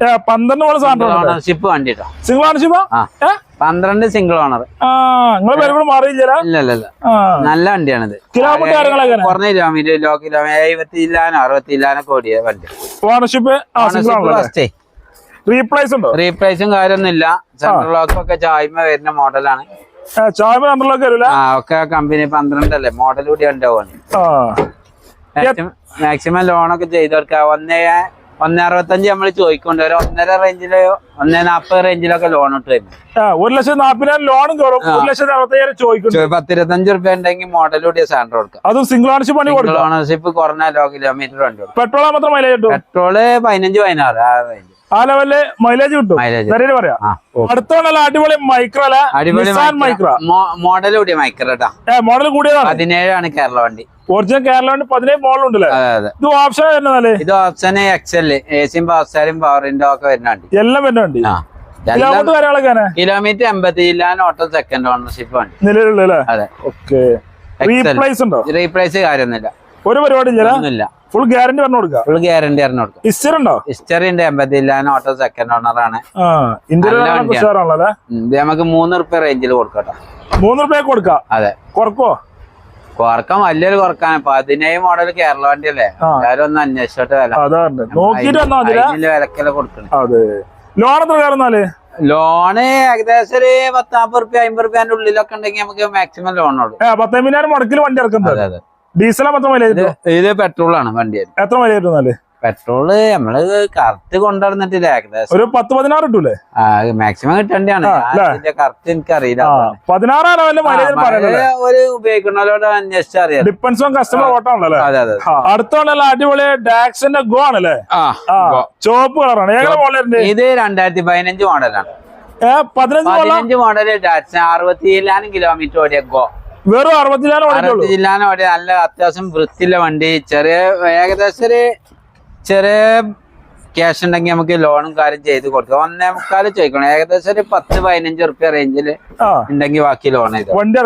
ഏ പന്ത്രണ്ട് സാൻഡ്രോ ഓണർഷിപ്പ് വണ്ടി കേട്ടോ സിംഗിൾ ഓണർഷിപ്പാ ഏ? പന്ത്രണ്ട് സിംഗിൾ ഓണർ നല്ല വണ്ടിയാണിത്. കിലോമീറ്റർ കുറഞ്ഞ കിലോമീറ്റർ ലോ കിലോമീറ്റർ എഴുപത്തി ഇല്ലാനോ അറുപത്തി ഓടിയ വണ്ടി. ഓണർഷിപ്പ് റീപ്ലേസ് ഉണ്ടോ? റീപ്ലേസും കാര്യമൊന്നുമില്ല. സെൻട്രൽ ലോക്ക് ഒക്കെ ചായ്മ വരുന്ന മോഡലാണ് ചായ രണ്ടിലൊക്കെ വരില്ല? ആ ഒക്കെ കമ്പനി പന്ത്രണ്ടല്ലേ? മോഡൽ കൂടി ഉണ്ടാവും മാക്സിമം ലോണൊക്കെ ചെയ്തവർക്ക് ഒന്നേ ഒന്നേ അറുപത്തഞ്ച് നമ്മൾ ചോദിക്കൊണ്ട് ഒരു ഒന്നര റേഞ്ചിലോ ഒന്നേ നാപ്പത് റേഞ്ചിലൊക്കെ ലോൺ ഇട്ട് വരും ഒരു ലക്ഷം നാപ്പതിനായിരം ലോണും കയറും ഒരു ലക്ഷത്തി അറുപത്തയ്യായിരം ചോദിക്കുന്നു ചോ- പത്തിരുപത്തഞ്ച് റുപ്യ ഉണ്ടെങ്കിൽ മോഡൽ കൂടിയ സാൻഡർ കൊടുക്കാം. അതും സിംഗിൾ ഓണർഷിപ്പ് പണി കൊടുക്കും. ഓണർഷിപ്പ് കുറഞ്ഞ ലോ കിലോമീറ്റർ വണ്ടി പെട്രോൾ മാത്രം പെട്രോൾ പതിനഞ്ച് പതിനാറ് ആ റേഞ്ച് ആ ലെവലിൽ മൈലേജ് കിട്ടും. നേരെ പറയാ. അടുത്തോണ്ടല്ല അടിപൊളി മൈക്രോ അല്ലെ അടിപൊളി മൈക്രോ മോഡൽ കൂടിയ മൈക്രോട്ടാ കേട്ടോ മോഡൽ കൂടിയതാണ്. പതിനേഴാണ് കേരള വണ്ടി. ഒറിജിനൽ കേരള വണ്ടി പതിനേഴ് മോഡൽ ഉണ്ടല്ലേ? ഇത് ഓപ്ഷൻ വരുന്നതല്ലേ ഇത് ഓപ്ഷൻ എക്സൽ എസിയും പവർ ഇൻഡോ ഒക്കെ വരുന്ന വണ്ടി. എല്ലാം വരുന്ന വണ്ടി. കിലോമീറ്റർ എൺപത്തി ജില്ലാൻ auto second ownership okay Excel. Replace ഉണ്ടോ? കാര്യമൊന്നുമില്ല. ഒരു പരിപാടി ഇല്ല ഫുൾ ഗ്യാരണ്ടി പറഞ്ഞു കൊടുക്കുക ഫുൾ ഗ്യാരണ്ടി പറഞ്ഞു കൊടുക്കുക ഹിസ്റ്ററി ഉണ്ടോ? ഹിസ്റ്ററി ഉണ്ട് എൺപത്തി ജില്ലാൻ ഓട്ടോ സെക്കൻഡ് ഓണർ ആണ് ഇത് നമുക്ക് മൂന്ന് റുപ്യ റേഞ്ചിൽ കൊടുക്കട്ടോ മൂന്ന് റുപ്യ കൊടുക്കാം? അതെ. കുറക്കോ കൊറക്കാൻ വലിയൊരു കുറയ്ക്കാൻ പതിനേഴ് മോഡൽ കേരള വണ്ടി അല്ലേ. എല്ലാരും ഒന്ന് അന്വേഷിച്ചോട്ട് വില അതിന്റെ കൊടുക്കണം. ലോൺ എത്ര കയറുന്നാൽ ലോണ് ഏകദേശം ഒരു പത്താമ്പത് റുപ്യ അമ്പത് റുപ്യന്റെ ഉള്ളിലൊക്കെ ഉണ്ടെങ്കിൽ നമുക്ക് മാക്സിമം ലോൺ ഏ പത്തൊമ്പതിനായിരം മുടക്കിൽ വണ്ടി ഇറക്കുന്നത്. അതെ അതെ. ഡീസലാ പത്ത് മൈലേജ് ഇത് ആണ് വണ്ടി എത്ര മൈലേജ് കിട്ടുന്നാൽ പെട്രോൾ നമ്മൾ കറക്റ്റ് കൊണ്ടുവന്നിട്ടില്ല ഏകദേശം. ഒരു പത്ത് പതിനാറ് കിട്ടൂലേ? മാക്സിമം കിട്ടേണ്ടതാണ് കറക്റ്റ് എനിക്ക് അറിയില്ല ആ പതിനാറ് ലെവലിൽ മൈലേജ് പറയുന്നത് ഒരു ഉപയോഗിക്കുന്നവരോട് അന്വേഷിച്ച് അറിയാം. ഡിപ്പെൻസ് ഓൺ കസ്റ്റമർ ഓട്ടാണല്ലോ അതെ അതെ അടുത്തോണ്ടല്ല അടിപൊളി ഡാക്സിന്റെ ഗോ ആണല്ലേ? ചുവപ്പ് കളറാണ് ഇത് രണ്ടായിരത്തി പതിനഞ്ച് മോഡലാണ് പതിനഞ്ച് മോഡൽ ഡാക്സ് മോഡൽ അറുപത്തി ഏഴാനും കിലോമീറ്റർ ഓടിയ ഗോ വെറും അറുപത്തിനാല് ജില്ലാന ഓടിയ നല്ല അത്യാവശ്യം വൃത്തിയുള്ള വണ്ടി. ചെറിയ ഏകദേശം ഒരു ചെറിയ ക്യാഷ് ഉണ്ടെങ്കിൽ നമുക്ക് ലോണും കാര്യം ചെയ്ത് കൊടുക്കാം. ഒന്നേ മുക്കാൽ ചോദിക്കണം. ഏകദേശം ഒരു പത്ത് പതിനഞ്ച് റുപ്യ റേഞ്ചിൽ ഉണ്ടെങ്കിൽ ബാക്കി ലോൺ ചെയ്തു. വണ്ടി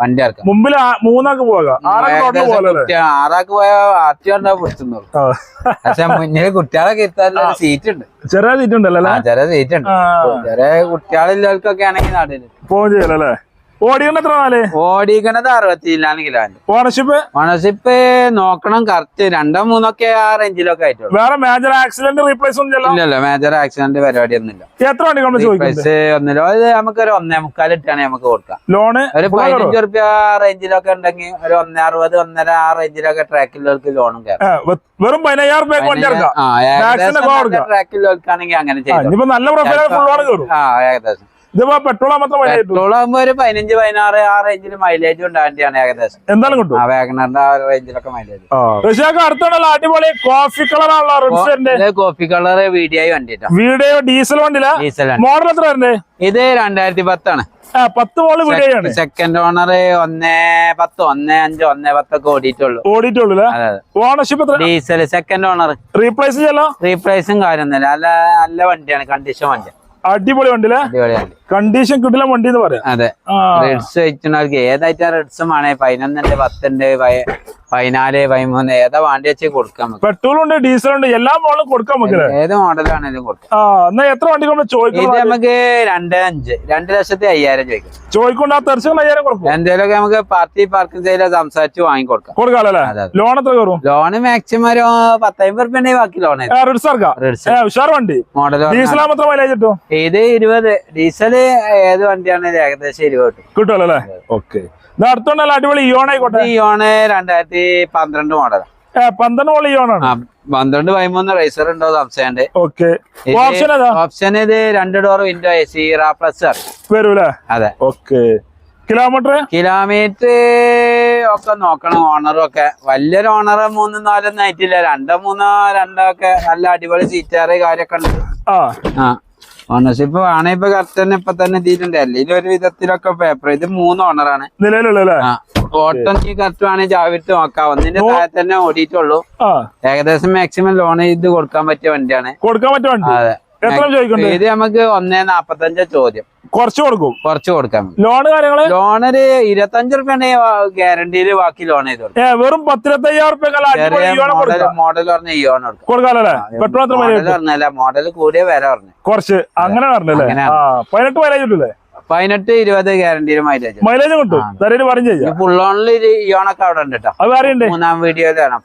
വണ്ടി ഇറക്കാം മുമ്പിൽ ആ- മൂന്നാക്ക് പോകാം. ആറൊക്കെ റോഡിൽ ഏകദേശം പോകലല്ലേ കുട്ടികൾ ആറാക്ക് പോയ ആർട്ടി ഉണ്ടാവും ആ. പക്ഷെ മുന്നിൽ കുട്ടികളൊക്കെ ഇരുത്താനുള്ള സീറ്റ് ഉണ്ട്. ചെറിയ സീറ്റ് ഉണ്ടല്ലോ ചെറിയ സീറ്റ് ഉണ്ട്. ചെറിയ കുട്ടികളില്ലവർക്കൊക്കെ ആണെങ്കിൽ നാട്ടിൽ പോകും ചെയ്യലല്ലേ എത്ര നാല് ഓടിക്കണത് കിലോന് ഓണർഷിപ്പ് ഓണർഷിപ്പ് നോക്കണം കറക്റ്റ് രണ്ടോ മൂന്നൊക്കെ ആ റേഞ്ചിലൊക്കെ ആയിട്ടുള്ളൂ. വേറെ മേജർ ആക്സിഡന്റ് റീപ്ലേസ് ഒന്നും ഇല്ലല്ലോ മേജർ ആക്സിഡന്റ് പരിപാടി ഒന്നുമില്ല. എത്ര പ്രൈസ് ഒന്നുമില്ല അത് നമുക്ക് ഒരു ഒന്നേ മുക്കാൽ ഇട്ടാണെങ്കിൽ നമുക്ക് കൊടുക്കാം. ലോണ് ഒരു പതിനഞ്ച് റുപ്യ റേഞ്ചിലൊക്കെ ഉണ്ടെങ്കിൽ ഒരു ഒന്നേ അറുപത് ഒന്നര ആ റേഞ്ചിലൊക്കെ ട്രാക്കിലുള്ളവർക്ക് ലോണും വെറും പതിനയ്യായിരം കൊടുക്കാം. ട്രാക്കിലുള്ളവർക്കാണെങ്കിൽ അങ്ങനെ ചെയ്യാം നല്ല പ്രൊഫൈൽ ആ ഏകദേശം. ഇതിപ്പോ പെട്രോൾ മാത്രം പെട്രോൾ ആകുമ്പോ ഒരു പതിനഞ്ച് പതിനാറ് ആ റേഞ്ചിൽ മൈലേജ് ഉണ്ടാകേണ്ടതാണ് ഏകദേശം. എന്തായാലും കിട്ടും? ആ വാഗണറിന്റെ ആ റേഞ്ചിലൊക്കെ മൈലേജ് ഋഷിയൊക്കെ അടുത്തുള്ള അടിപൊളി കോഫി കളറാണല്ലോ റെഡ്സിന്റെ ഇത് കോഫി കളർ വീഡിയോ വണ്ടിട്ടോ. വീഡിയോ ഡീസൽ വണ്ടിയില? ഡീസൽ മോഡൽ എത്ര വരുന്നത് ഇത് രണ്ടായിരത്തി പത്താണ് പത്ത് മോൾ വീഡിയോ സെക്കൻഡ് ഓണർ ഒന്നേ പത്ത് ഒന്നേ അഞ്ച് ഒന്നേ പത്തൊക്കെ ഓടിയിട്ടുള്ളൂ. ഓടിയിട്ടുള്ളൂ ownership diesel second owner replace ചെയ്യലോ? റീപ്ലേസും കാര്യമൊന്നുമില്ല. നല്ല നല്ല വണ്ടിയാണ് കണ്ടീഷൻ വണ്ടി. അടിപൊളി വണ്ടിയിലെ കണ്ടീഷൻ കിട്ടില്ല വണ്ടി എന്ന് പറയാം. അതെ. റെഡ്സ് വെച്ചിട്ടുള്ളവർക്ക് ഏതായിട്ടാ റെഡ്സും ആണേ പതിനൊന്നുണ്ട് പത്തുണ്ട് പതിനാല് പതിമൂന്ന് ഏതാ വണ്ടി വെച്ച് കൊടുക്കാം നമുക്ക്. പെട്രോൾ ഉണ്ട് ഡീസൽ ഉണ്ട് എല്ലാ മോഡലും കൊടുക്കാൻ നമുക്കല്ലേ ഏത് മോഡലാണെങ്കിലും കൊടുക്കാം. എത്ര വണ്ടി ചോദിക്കണം നമുക്ക് രണ്ട് അഞ്ച് രണ്ട് ലക്ഷത്തി അയ്യായിരം ചോദിക്കും. ചോദിക്കൊണ്ട് ആ അയ്യായിരം കൊടുക്കും. എന്തേലൊക്കെ നമുക്ക് പാർട്ടി പാർക്കിംഗ് ചെയ്ത് സംസാരിച്ച് വാങ്ങിക്കൊടുക്കാം കൊടുക്കാം. കൊടുക്കാം. ലോൺ എത്ര കയറും? ലോൺ മാക്സിമം ഒരു പത്തമ്പത് റുപ്യ ബാക്കി ലോൺ വണ്ടി. മോഡൽ ഡീസൽ മൈലേജ് കിട്ടും? ഇത് ഇരുപത്. ഡീസൽ ഏത് വണ്ടിയാണെങ്കിലും ഏകദേശം ഇരുപത് കിട്ടും. കിട്ടുമല്ലോ അല്ലേ? ഓക്കെ. ഇത് അടിപൊളി ഇയോൺ ആയിക്കോട്ടെ. ഇയോണ് രണ്ടായിരത്തി പന്ത്രണ്ട് മോഡലാണ് ഏ പന്ത്രണ്ട് പതിമൂന്ന് റൈസർ ഉണ്ടോ സംശയമുണ്ട് ഓക്കെ. ഓപ്ഷൻ ഇത് രണ്ട് door window A C plus വരൂലേ? അതെ. ഓക്കെ. കിലോമീറ്റർ കിലോമീറ്റർ ഒക്കെ നോക്കണം ഓണറും ഒക്കെ. വലിയൊരു ഓണർ മൂന്നും നാലൊന്നും ആയിട്ടില്ല. രണ്ടോ മൂന്നോ രണ്ടോ ഒക്കെ നല്ല അടിപൊളി സീറ്റാറ് കാര്യമൊക്കെ ഉണ്ട്. ആ. ആ. ഓണർഷിപ്പ് വേണേ ഇപ്പൊ കറക്റ്റ് തന്നെ ഇപ്പൊ തന്നെ എത്തിയിട്ടുണ്ട്. അല്ലെങ്കിൽ ഒരു വിധത്തിലൊക്കെ പേപ്പർ ഇത് മൂന്ന് ഓണറാണ് നിലവിലുള്ള ഓട്ടം ഈ കറക്റ്റ് വേണേ ചാവിട്ട് നോക്കാം. ഒന്നിന്റെ താഴെ തന്നെ ഓടിയിട്ടുള്ളൂ. ഏകദേശം മാക്സിമം ലോൺ ഇത് കൊടുക്കാൻ പറ്റിയ വണ്ടിയാണ്. കൊടുക്കാൻ പറ്റിയ അതെ. എത്ര ചോദിക്കണ്ടേ ഇത് നമുക്ക് ഒന്നേ നാപ്പത്തഞ്ച് ചോദ്യം. കുറച്ച് കൊടുക്കും. കുറച്ച് കൊടുക്കാം. ലോൺ കാര്യങ്ങൾ? ലോൺ ഒരു ഇരുപത്തഞ്ച് റുപ്യ ഗ്യാരണ്ടിയിൽ ബാക്കി ലോൺ ചെയ്ത് കൊടുക്കാം. വെറും മോഡൽ പറഞ്ഞാൽ മോഡൽ പറഞ്ഞ ഇയോൺ കൊടുക്കാം. കൂടിയ വില പറഞ്ഞു. കുറച്ച്. അങ്ങനെ പറഞ്ഞല്ലേ പതിനെട്ട് വരെ പതിനെട്ട് ഇരുപത് ഗ്യാരണ്ടിയിൽ മൈലേജ് മൈലേജ് കിട്ടും. പറഞ്ഞു ഫുൾ ഓണിൽ ഫുള്ളോണിൽ ഇയോണൊക്കെ അവിടെ ഉണ്ട് കേട്ടോ മൂന്നാം വീഡിയോയിലാണ്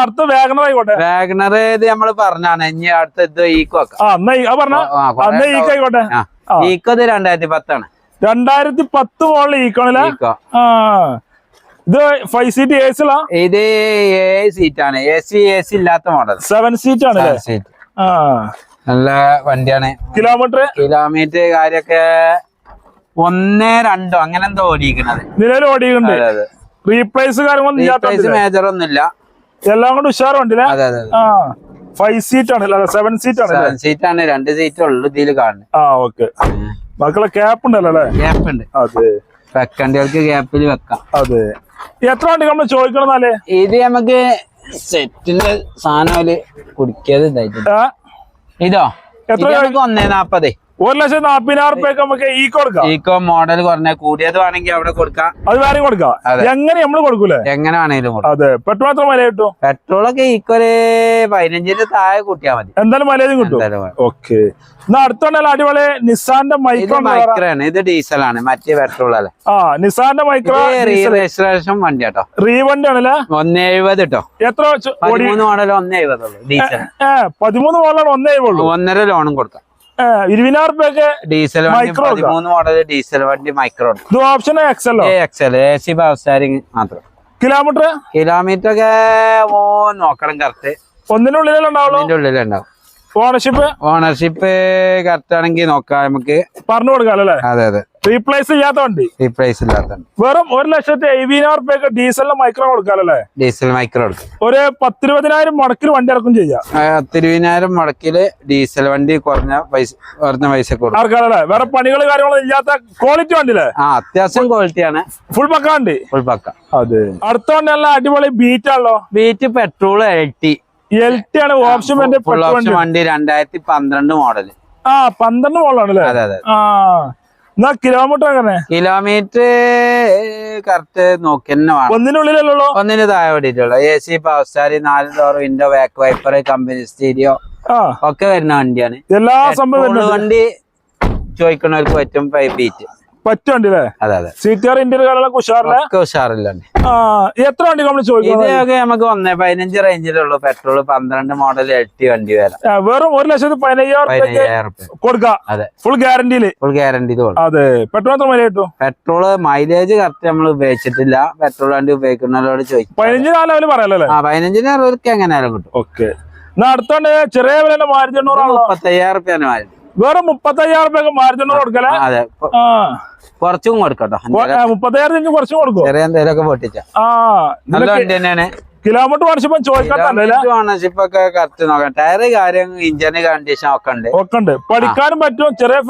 അടുത്ത ആയിക്കോട്ടെ. വാഗണർ ഇത് നമ്മൾ പറഞ്ഞാണ് ഇനി അടുത്ത ഇത് ഈക്കോ ഈക്ക് ആയിക്കോട്ടെ. ആ. ആ. ഈക്കോ ഇത് രണ്ടായിരത്തി പത്താണ് രണ്ടായിരത്തി പത്ത് മോളിൽ ഈക്കോണില്ല ഇത് ഫൈവ് സീറ്റ് എ സിലാ ഇത് ഏഴ് സീറ്റാണ് എ സി എ സി ഇല്ലാത്ത മോഡൽ സെവൻ സീറ്റ് ആണ് സീറ്റ് ആ. നല്ല വണ്ടിയാണ്. കിലോമീറ്റർ കിലോമീറ്റർ കാര്യൊക്കെ ഒന്നേ രണ്ടോ അങ്ങനെ എന്തോ ഓടിക്കണത് നിലവിൽ ഓടിക്കുന്നുണ്ട് റീപ്ലേസ് ഇല്ലാത്ത മേജർ ഒന്നുമില്ല. എല്ലാം കൊണ്ട് ഉഷാറുണ്ട് അതെ അതെ ഫൈവ് സീറ്റ് ആണ് സെവൻ സീറ്റ് ആണ് സെവൻ സീറ്റ് ആണ് രണ്ട് സീറ്റ് ഉള്ളു ഇതിൽ കാണുന്നത്. ആ ഓക്കെ ബാക്കിയുള്ള ക്യാപ്പ് ഉണ്ടല്ലോ അല്ലേ? ക്യാപ്പ് ഉണ്ട്. അതെ. വെക്കണ്ടികൾക്ക് ഗ്യാപ്പിൽ വെക്കാം. അതെ. എത്ര വണ്ടി നമ്മൾ ചോദിക്കണം ഇത് നമുക്ക് സെറ്റിന്റെ സാധനം കുടിക്കാതെ ഇതായിട്ടുണ്ട് ഇതോ എത്ര ഒന്നേ നാപ്പതേ. ഒരു ലക്ഷം നാപ്പതിനായിരം റുപ്യക്ക് നമുക്ക് ഈ കൊടുക്കാം. ഈക്കോ മോഡൽ കുറഞ്ഞ കൂടിയത് വേണമെങ്കിൽ അവിടെ കൊടുക്കാം. അത് വേറെ കൊടുക്കാം. എങ്ങനെ നമ്മൾ കൊടുക്കൂലേ? എങ്ങനെ വേണേലും അതെ. പെട്രോൾ എത്ര മൈലേജ് കിട്ടും? പെട്രോളൊക്കെ ഈക്കോ കൊരെ പതിനഞ്ചിന്റെ താഴെ കൂട്ടിയാ മതി. എന്തായാലും മലയാളം കിട്ടും. ഓക്കെ. എന്നാ അടുത്തുണ്ടല്ലോ അടിപൊളി നിസാന്റെ മൈക്രോ മൈക്രോ ആണ് ഇത് ഡീസലാണ് മറ്റേ പെട്രോൾ അല്ലേ? ആ നിസാന്റെ മൈക്രോ രജിസ്ട്രേഷൻ വണ്ടി കേട്ടോ. റീവണ്ടി ആണല്ലേ ഒന്ന് എഴുപത് കേട്ടോ എത്ര പതിമൂന്ന് മോഡൽ ഒന്ന് എഴുപതുള്ളൂ ഡീസൽ പതിമൂന്ന് മോഡലാണ് ഒന്നേ ഉള്ളൂ ഒന്നര ലോണും കൊടുക്കാം. ഇരുപതിനായിരം റുപ്യക്ക് ഡീസൽ മോഡൽ ഡീസൽ വണ്ടി മൈക്രോ ഇത് option എക്സലോ A excel A C power steering മാത്രം. കിലോമീറ്റർ കിലോമീറ്റർ ഒക്കെ ഓ നോക്കണം കറക്റ്റ് ഉള്ളിലുണ്ടാവും ഓണർഷിപ്പ് ഓണർഷിപ്പ് കറക്റ്റ് ആണെങ്കിൽ നോക്കാം നമുക്ക്. പറഞ്ഞു കൊടുക്കാം അല്ലേ? അതെ അതെ. റീപ്ലേസ് ചെയ്യാത്ത വണ്ടി? റീപ്ലേസ് ഇല്ലാത്ത വെറും ഒരു ലക്ഷത്തി എഴുപതിനായിരം റുപ്യക്ക് ഡീസലിന് മൈക്രോ കൊടുക്കാല്ലേ ഡീസൽ മൈക്രോ കൊടുക്കും. ഒരു പത്തിരുപതിനായിരം മുടക്കിൽ വണ്ടി ഇറക്കും ചെയ്യാം. പത്തിരുപതിനായിരം മുടക്കിൽ ഡീസൽ വണ്ടി കുറഞ്ഞ പൈസ കുറഞ്ഞ പൈസ കൊടുക്കും. വേറെ പണികൾ കാര്യങ്ങളൊന്നും ഇല്ലാത്ത ക്വാളിറ്റി വണ്ടിയില്ലേ? ആ അത്യാവശ്യം ക്വാളിറ്റിയാണ് ഫുൾ പക്ക വണ്ടി? ഫുൾ പക്ക. അതെ. അടുത്ത വണ്ടി നല്ല അടിപൊളി ബീറ്റ് ആണല്ലോ. Beat petrol L T L T ആണ് ഓപ്ഷൻ വണ്ടി. രണ്ടായിരത്തി പന്ത്രണ്ട് മോഡൽ ആ പന്ത്രണ്ട് അതെ അതെ. ആ. എന്നാ കിലോമീറ്റർ അങ്ങനെ കിലോമീറ്റർ കറക്റ്റ് നോക്കി തന്നെ വേണം. ഒന്നിനുള്ളിലല്ലോ ഒന്നിന് താഴെ ഓടിയിട്ടുള്ളൂ. എ സി പവർ സ്റ്റാർ നാല് door window back wiper company stereo ഒക്കെ വരുന്ന വണ്ടിയാണ്. എല്ലാ സംഭവം വണ്ടി ചോദിക്കണവർക്ക് പറ്റും ബീറ്റ് പറ്റും വണ്ടി അല്ലേ അതെ അതെ സീറ്റുകാർ ഉഷാറില്ല? എത്ര വണ്ടി നമ്മൾ ചോദിക്കുന്നത്? ഇതൊക്കെ നമുക്ക് ഒന്നേ പതിനഞ്ച് റേഞ്ചിലുള്ളൂ പെട്രോൾ പന്ത്രണ്ട് മോഡൽ എട്ടി വണ്ടി വരാം. വെറും ഒരു ലക്ഷത്തി പതിനയ്യായിരം കൊടുക്കാം? അതെ. ഫുൾ ഗ്യാരണ്ടിയിൽ ഫുൾ ഗ്യാരണ്ടി അതെ. പെട്രോൾ എത്ര മൈലേജ് കിട്ടും? പെട്രോൾ മൈലേജ് കറക്റ്റ് നമ്മൾ ഉപയോഗിച്ചിട്ടില്ല. പെട്രോൾ വണ്ടി ഉപയോഗിക്കുന്നവരോട് ചോദിക്കും. പതിനഞ്ച് നാലാവിൽ ലെവൽ പറയാലോ ആ പതിനഞ്ചിന് അറുപതൊക്കെ എങ്ങനെയാലും കിട്ടും. ഓക്കെ എന്നാ അടുത്തോണ്ട് ചെറിയ വില മാരുതി മുപ്പത്തയ്യായിരം റുപ്യാണ് മതി വേറെ മുപ്പത്തയ്യായിരം രൂപ മാർജിന് കൊടുക്കല? അതെ. കൊ- ആ കുറച്ചും കൊടുക്കട്ടോ. രൂപ കുറച്ച് കൊടുക്കും ചെറിയ എന്തെങ്കിലുമൊക്കെ പൊട്ടിച്ച. നല്ല വണ്ടി തന്നെയാണ്. കിലോമീറ്റർ മേടിച്ചപ്പോ ചോദിക്കാത്തല്ലേ കറക്റ്റ് നോക്കാം. ടയർ കാര്യം ഇഞ്ചിന് കണ്ടീഷൻ ഒക്കെ ഉണ്ട്. ഒക്കെ ഉണ്ട്. പഠിക്കാനും പറ്റും. ചെറിയ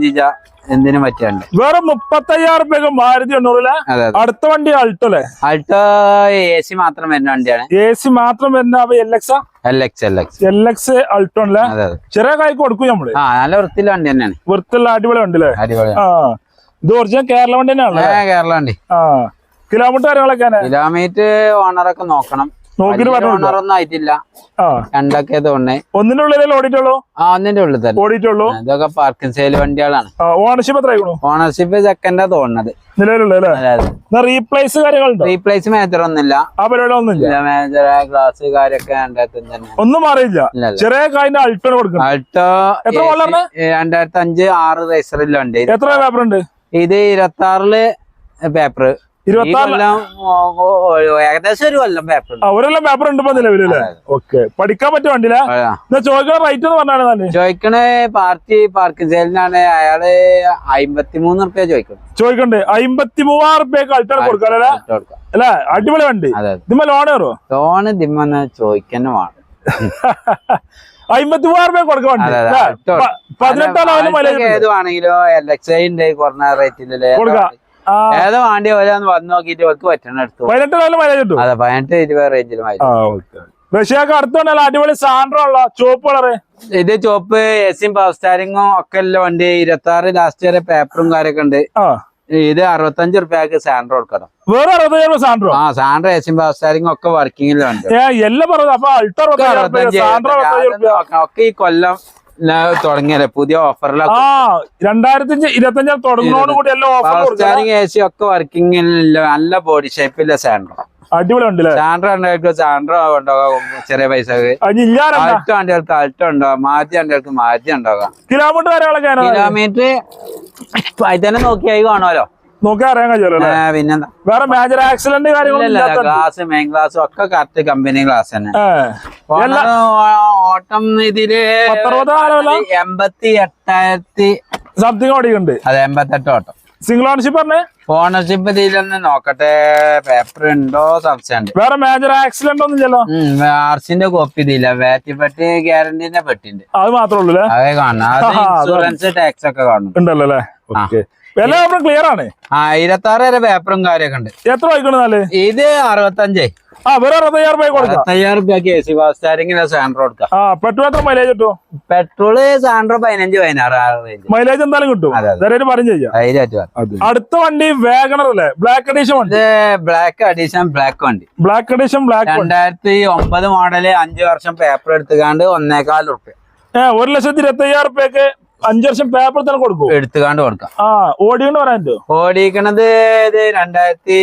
ചെയ്യാ. എന്തിനും പറ്റിയുണ്ട്. വേറെ മുപ്പത്തയ്യായിരം രൂപ മാരുതി എണ്ണൂറിൽ? അതെ അതെ. അടുത്ത വണ്ടി അൾട്ടോ അല്ലേ? ആൾട്ടോ എ സി മാത്രം വരുന്ന വണ്ടിയാണ്. എ സി മാത്രം വരുന്ന L X L X L X L X Alto അല്ലേ? ചെറിയ കായ്ക്ക് കൊടുക്കും നമ്മൾ. ആ നല്ല വൃത്തിയുള്ള വണ്ടി തന്നെയാണ്. വൃത്തിയുള്ള അടിപൊളി വണ്ടി അല്ലേ? ആ. ഇത് ഒറിജിനൽ കേരള വണ്ടി തന്നെയാണ് കേരള വണ്ടി. ആ. കിലോമീറ്റർ കാര്യങ്ങളൊക്കെ കിലോമീറ്റർ ഓണറൊക്കെ നോക്കണം. ആ. രണ്ടൊക്കെ തോന്നേ ഒന്നിന്റെ ഉള്ളിലല്ലേ ഓടിയിട്ടുള്ളൂ? ആ ഒന്നിന്റെ ഉള്ളിൽ തന്നെ. ഓടിയിട്ടുള്ളൂ? ഇതൊക്കെ പാർക്കിംഗ് സെയിൽ വണ്ടികളാണ്. ഓണർഷിപ്പ് എത്ര ഓണർഷിപ്പ് തോന്നുന്നത് നിലവിലുള്ള റീപ്ലേസ് കാര്യങ്ങളുണ്ട്? റീപ്ലേസ് മേജർ ഒന്നുമില്ല. ആ പരിപാടി ഒന്നുമില്ല. മേജർ ഗ്ലാസ് കാര്യൊക്കെ രണ്ടായിരത്തി തന്നെ. ഒന്നും ചെറിയ കൊടുക്കും? രണ്ടായിരത്തി അഞ്ച് ആറ് റേസറിലുണ്ട് എത്ര പേപ്പർ ഉണ്ട്? ഇത് ഇരുപത്തി ആറിൽ പേപ്പർ ഏകദേശം ഒരു കൊല്ലം പേപ്പർ ഒരെല്ലാം പേപ്പർ ഉണ്ട് ഇപ്പൊ നിലവിലല്ലേ ഓക്കെ പഠിക്കാൻ പറ്റിയ വണ്ടിയില്ല ചോദിക്കണ റൈറ്റ് എന്ന് പറഞ്ഞാണ് തന്നെ പാർട്ടി പാർക്ക് ജയിലിനാണ് അയാൾ അമ്പത്തിമൂന്ന് റുപ്യ ചോദിക്കണം ചോദിക്കണ്ട്. അമ്പത്തി മൂവായിരം റുപ്യ അൾട്ടോന് കൊടുക്കാല്ലേ അല്ലെ? അടിപൊളി വണ്ടി. ഇതിമ്മ ലോൺ കയറോ ലോണ് ദിമ്മന്ന് ചോദിക്കന്നെ വേണം. അമ്പത്തി മൂവായിരം റുപ്യ കൊടുക്കാൻ പതിനെട്ടാം ഏത് വേണമെങ്കിലും എൽ എക്സ് ഐ ഉണ്ട് കുറഞ്ഞ റേറ്റിൽ കൊടുക്കാം. ഏതോ വാണ്ടി ഓരോന്ന് വന്ന് നോക്കിട്ട് അവർക്ക് പറ്റണ എടുത്തു പതിനെട്ട് ലെവലിൽ മൈലേജ് കിട്ടും അതെ പതിനെട്ട് ഇരുപത് റേഞ്ചിൽ റഷ്യക്ക് അടുത്തുണ്ടല്ലോ അടിപൊളി സാൻഡ്രോ ഉള്ള ചുവപ്പ് കളറ്. ഇത് ചോപ്പ് എസിയും സിയും പവർ സ്റ്റാരിങ്ങും ഒക്കെ ഉള്ള വണ്ടി. ഇരുപത്തി ആറ് ലാസ്റ്റ് വരെ പേപ്പറും കാര്യമൊക്കെ ഉണ്ട് ഇത് അറുപത്തഞ്ച് റുപ്യക്ക് സാൻഡ്രോ കൊടുക്കണം. വേറെ അറുപത്തഞ്ച് സാൻഡ്രോ ആ സാൻഡ്രോ എസിയും സിയും പവർ സ്റ്റാരിങ്ങും ഒക്കെ വർക്കിംഗിലുണ്ട് എല്ലാം പറഞ്ഞു അപ്പൊ റുപ്യ ഒക്കെ ഈ കൊല്ലം തുടങ്ങിയല്ലേ? പുതിയ ഓഫറിലാണ് ആ രണ്ടായിരത്തി എല്ലാം എ സി ഒക്കെ നല്ല ബോഡി ഷേപ്പില്ല സാൻഡ്രോ അടിപൊളി ഉണ്ടല്ലേ സാൻഡ്രോ ഉണ്ടായിരിക്കും സാൻഡ്രോ ഉണ്ടാകാം ചെറിയ പൈസ ഉണ്ടാകാം മാറ്റി മാറ്റി ഉണ്ടാകാം കിലോമീറ്റർ കാര്യങ്ങളൊക്കെ ആണ് കിലോമീറ്റർ? അതിൽ തന്നെ നോക്കിയായി കാണുമല്ലോ നോക്കി അറിയാൻ കഴിയുമല്ലോ അല്ലേ? ഏ, പിന്നെന്താ? വേറെ മേജർ ആക്സിഡന്റ് കാര്യങ്ങളൊന്നും ഇല്ല ഗ്ലാസ് മെയിൻ ഗ്ലാസ് ഒക്കെ കറക്റ്റ് കമ്പനി ഗ്ലാസ് തന്നെ. ഓട്ടം ഇതിൽ പത്തറുപത് ആളല്ല? എൺപത്തി എട്ടായിരത്തി സംതിങ് ഓടിയുണ്ട് അതെ എൺപത്തെട്ട് ഓട്ടം. സിംഗിൾ ഓണർഷിപ്പ് പറഞ്ഞേ? ഓണർഷിപ്പ് ഇതിലൊന്ന് നോക്കട്ടെ പേപ്പർ ഉണ്ടോ സംശയമുണ്ട് വേറെ മേജർ ആക്സിഡന്റ് ഒന്നും ഇല്ലല്ലോ? ആർസിന്റെ കോപ്പി ഇതില്ല. വാറ്റി പെട്ടി ഗ്യാരണ്ടിന്റെ പെട്ടിണ്ട്. അത് മാത്രമേ ഉള്ളൂ അല്ലേ? അതേ കാണണം അത് [LAUGHS] ഇൻഷുറൻസ് ടാക്സ് ഒക്കെ കാണും. ഉണ്ടല്ലോ അല്ലേ? ഓക്കെ വില നമ്മൾ ക്ലിയർ ആണ്. ആയിരത്തി ആറ് വരെ പേപ്പറും കാര്യമൊക്കെ ഉണ്ട്. എത്ര വായിക്കണെന്നാൽ ഇത് അറുപത്തഞ്ചേ. ആ വെറും അറുപത്തയ്യായിരം രൂപ കൊടുക്കാം. അയ്യായിരം രൂപയ്ക്ക് എ സി സാൻഡ്രോ കൊടുക്കാം. ആ പെട്രോൾ എത്ര മൈലേജ് കിട്ടും? പെട്രോൾ സാൻഡ്രോ പതിനഞ്ച് പതിനാറ് ആ റേഞ്ച് മൈലേജ് എന്തായാലും കിട്ടും. ധൈര്യം പറഞ്ഞു ചെയ്യാം. അടുത്ത വണ്ടി വേഗണർ അല്ലേ? ബ്ലാക്ക് അഡീഷൻ വണ്ടി? ബ്ലാക്ക് അഡീഷൻ ബ്ലാക്ക് വണ്ടി. ബ്ലാക്ക് അഡീഷൻ ബ്ലാക്ക് രണ്ടായിരത്തി ഒമ്പത് മോഡൽ അഞ്ചു വർഷം പേപ്പർ എടുത്തുകാണ്ട് ഒന്നേകാൽ റുപ്യ ഏ ഒരു ലക്ഷത്തി ഇരുപത്തി അയ്യായിരം റുപ്യക്ക് അഞ്ചു വർഷം പേപ്പർ തന്നെ കൊടുക്കും. എടുത്തുകാണ്ട് കൊടുക്കാം. ആ ഓടിയെന്ന് പറയാൻ ഓടിക്കണത് ഇത് രണ്ടായിരത്തി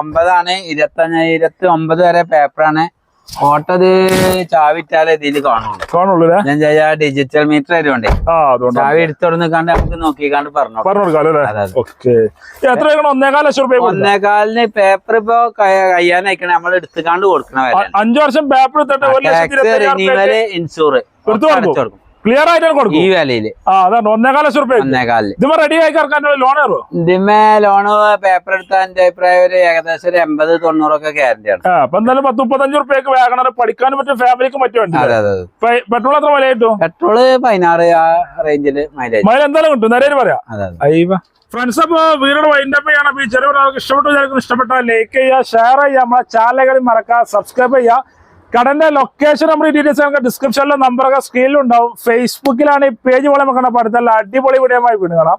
ഒമ്പതാണ്. ഇരുപത്തഞ്ച് ഇരുപത്തി ഒമ്പത് വരെ പേപ്പറാണ് ഓട്ടത് ചാവിറ്റാലേ ഇതിൽ കാണുള്ളൂ. ഞാൻ ഡിജിറ്റൽ മീറ്റർ വരുന്നുണ്ട് ചാവി എടുത്തോണ്ട് കണ്ട് നമുക്ക് നോക്കിക്കാണ്ട് പറഞ്ഞു പറഞ്ഞു ഒന്നേകാൽ ലക്ഷം ഒന്നേകാലിന് പേപ്പർ ഇപ്പൊ കയ്യാനയക്കണേ നമ്മൾ എടുത്തുകാണ്ട് കൊടുക്കണ അഞ്ചു വർഷം പേപ്പർ ഇൻഷൂർ കൊടുക്കും. കൊടുക്കും ആയിട്ട് കൊടുക്കും. ഈ വിലയിൽ. ആ അതാണ്. ഒന്നേകാല ലക്ഷം റുപ്യ ഒന്നേകാലിൽ. റെഡി ആയി കിടക്കാൻ ലോൺ കയറുമോ ഇതിമേ ലോണ് പേപ്പർ എടുത്താൽ എന്റെ അഭിപ്രായം ഒരു ഏകദേശം ഒരു എൺപത് തൊണ്ണൂറൊക്കെ ഗ്യാരണ്ടി ആണ്. അപ്പൊ എന്തായാലും പത്ത് മുപ്പത്തഞ്ച് റുപ്യക്ക് വേഗം പഠിക്കാനും പറ്റും ഫാമിലിക്ക് പറ്റും അതെ അതെ പെട്രോൾ എത്ര വില കിട്ടും? പെട്രോൾ പതിനാറ് ആ റേഞ്ചിൽ മൈലേജ് മഴ എന്തായാലും കിട്ടും. നേരെ പറയാം. അയ്യോ ഫ്രണ്ട്സ് അപ്പൊ വീടിന്റെ വൈൻഡ് അപ്പ് ചെയ്യണം. ഈ ചെറിയ ഇഷ്ടപ്പെട്ടു ഇഷ്ടപ്പെട്ടാൽ ലൈക്ക് ചെയ്യുക ഷെയർ ചെയ്യുക. നമ്മളെ ചാനലുകളിൽ മറക്കുക സബ്സ്ക്രൈബ് ചെയ്യുക. കടന്റെ ലൊക്കേഷൻ നമ്മുടെ ഡീറ്റെയിൽസ് നമുക്ക് ഡിസ്ക്രിപ്ഷനിലെ നമ്പറൊക്കെ സ്ക്രീനിലുണ്ടാവും ഫേസ്ബുക്കിലാണ് ഈ പേജ് പോലെ നമുക്ക് അടുത്തുള്ള അടിപൊളി വീഡിയോ ആയി വീണ് കാണാം.